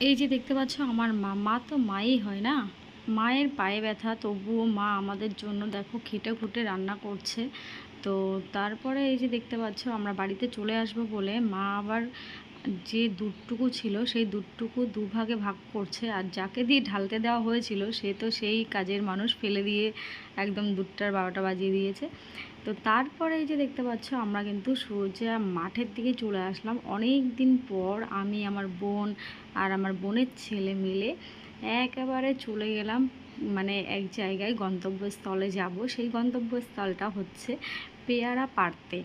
এই যে দেখতে পাচ্ছ আমার মা মা তো মাই হয় না? মায়ের পায়ে ব্যথা, তবুও মা আমাদের জন্য দেখো খেটে খুঁটে রান্না করছে। তো তারপরে এই যে দেখতে পাচ্ছ, আমরা বাড়িতে চলে আসব বলে মা আবার যে দুধটুকু ছিল সেই দুধটুকু দুভাগে ভাগ করছে। আর যাকে দিয়ে ঢালতে দেওয়া হয়েছিল, সে তো সেই কাজের মানুষ ফেলে দিয়ে একদম দুধটার বারোটা বাজিয়ে দিয়েছে। তো তারপরে এই যে দেখতে পাচ্ছ, আমরা কিন্তু সোজা মাঠের দিকে চলে আসলাম। অনেক দিন পর আমি, আমার বোন আর আমার বোনের ছেলে মিলে একেবারে চলে গেলাম মানে এক জায়গায় গন্তব্যস্থলে যাব। সেই গন্তব্যস্থলটা হচ্ছে পেয়ারা পাড়তে।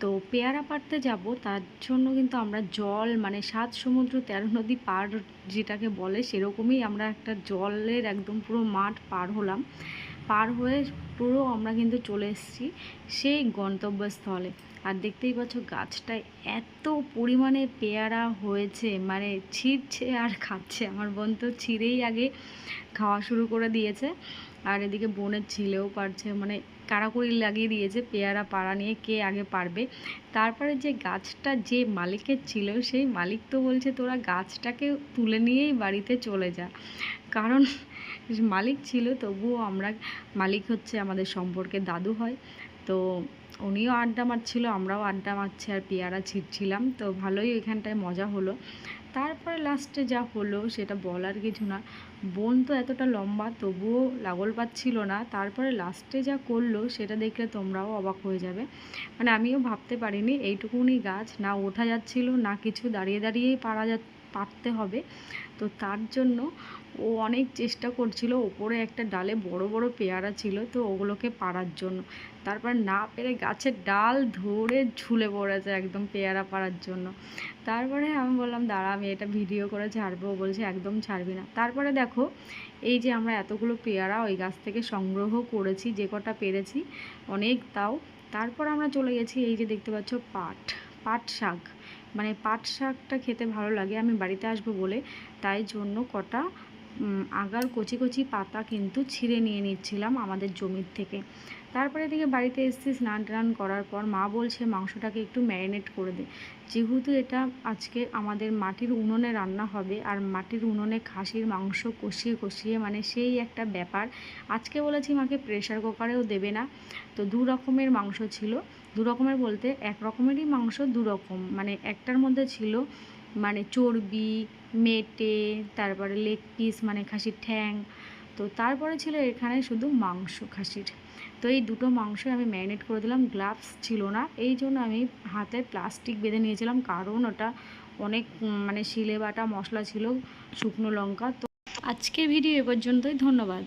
তো পেয়ারা পাড়তে যাব, তার জন্য কিন্তু আমরা জল মানে সাত সমুদ্র তেরো নদী পার যেটাকে বলে, সেরকমই আমরা একটা জলের একদম পুরো মাঠ পার হলাম। পার হয়ে পুরো আমরা কিন্তু চলে এসেছি সেই গন্তব্যস্থলে। আর দেখতেই পাচ্ছ গাছটায় এত পরিমাণে পেয়ারা হয়েছে মানে ছিঁড়ছে আর খাচ্ছে। আমার বোন তো ছিঁড়েই আগে খাওয়া শুরু করে দিয়েছে। আর এদিকে বোনের ছেলেও পারছে মানে কারাকড়ি লাগিয়ে দিয়েছে পেয়ারা পাড়া নিয়ে কে আগে পারবে। তারপরে যে গাছটা যে মালিকের ছিল, সেই মালিক তো বলছে, তোরা গাছটাকে তুলে নিয়েই বাড়িতে চলে যা। কারণ মালিক ছিল, তবুও আমরা মালিক হচ্ছে আমাদের সম্পর্কে দাদু হয়। তো উনিও আড্ডা মারছিল, আমরাও আড্ডা মারছি আর পেয়ারা ছিটছিলাম। তো ভালোই এখানটায় মজা হলো। তারপরে লাস্টে যা হলো সেটা বলার কিছু না। বোন তো এতটা লম্বা, তবুও লাগল পাচ্ছিল না। তারপরে লাস্টে যা করল সেটা দেখলে তোমরাও অবাক হয়ে যাবে। মানে আমিও ভাবতে পারিনি, এইটুকুনি গাছ না ওঠা যাচ্ছিল, না কিছু, দাঁড়িয়ে দাঁড়িয়েই পারা যা পারতে হবে। তো তার জন্য ও অনেক চেষ্টা করছিল। ওপরে একটা ডালে বড় বড় পেয়ারা ছিল তো ওগুলোকে পাড়ার জন্য। তারপর না পেরে গাছের ডাল ধরে ঝুলে পড়েছে একদম পেয়ারা পাড়ার জন্য। তারপরে আমি বললাম, দাঁড়া, আমি এটা ভিডিও করে ছাড়বো। ও বলছে, একদম ছাড়বি না। তারপরে দেখো, এই যে আমরা এতগুলো পেয়ারা ওই গাছ থেকে সংগ্রহ করেছি, যে কটা পেরেছি, অনেক তাও। তারপর আমরা চলে গেছি, এই যে দেখতে পাচ্ছ, পাট পাট শাক। মানে পাট শাকটা খেতে ভালো লাগে আমি বাড়িতে আসব বলে। তাই জন্য কটা আগার কচি কচি পাতা কিন্তু ছিঁড়ে নিয়ে নিচ্ছিলাম আমাদের জমির থেকে। তারপরে এদিকে বাড়িতে এসেছি স্নান টান করার পর মা বলছে মাংসটাকে একটু ম্যারিনেট করে দে। যেহেতু এটা আজকে আমাদের মাটির উনুনে রান্না হবে আর মাটির উনুনে খাসির মাংস কষিয়ে কষিয়ে মানে সেই একটা ব্যাপার, আজকে বলেছি মাকে প্রেশার কুকারেও দেবে না। তো দু রকমের মাংস ছিল। দু রকমের বলতে এক রকমেরই মাংস, দু রকম। মানে একটার মধ্যে ছিল মানে চর্বি, মেটে, তারপরে লেগ পিস মানে খাসির ঠ্যাং। তো তারপরে ছিল এখানে শুধু মাংস খাসির। তো এই দুটো মাংস আমি ম্যারিনেট করে দিলাম, গ্লাভস ছিল না। এই জন্য আমি হাতে প্লাস্টিক বেঁধে নিয়েছিলাম, কারণ ওটা অনেক মানে শিলে বাটা মশলা ছিল, শুকনো লঙ্কা। তো আজকের ভিডিও এ পর্যন্তই, ধন্যবাদ।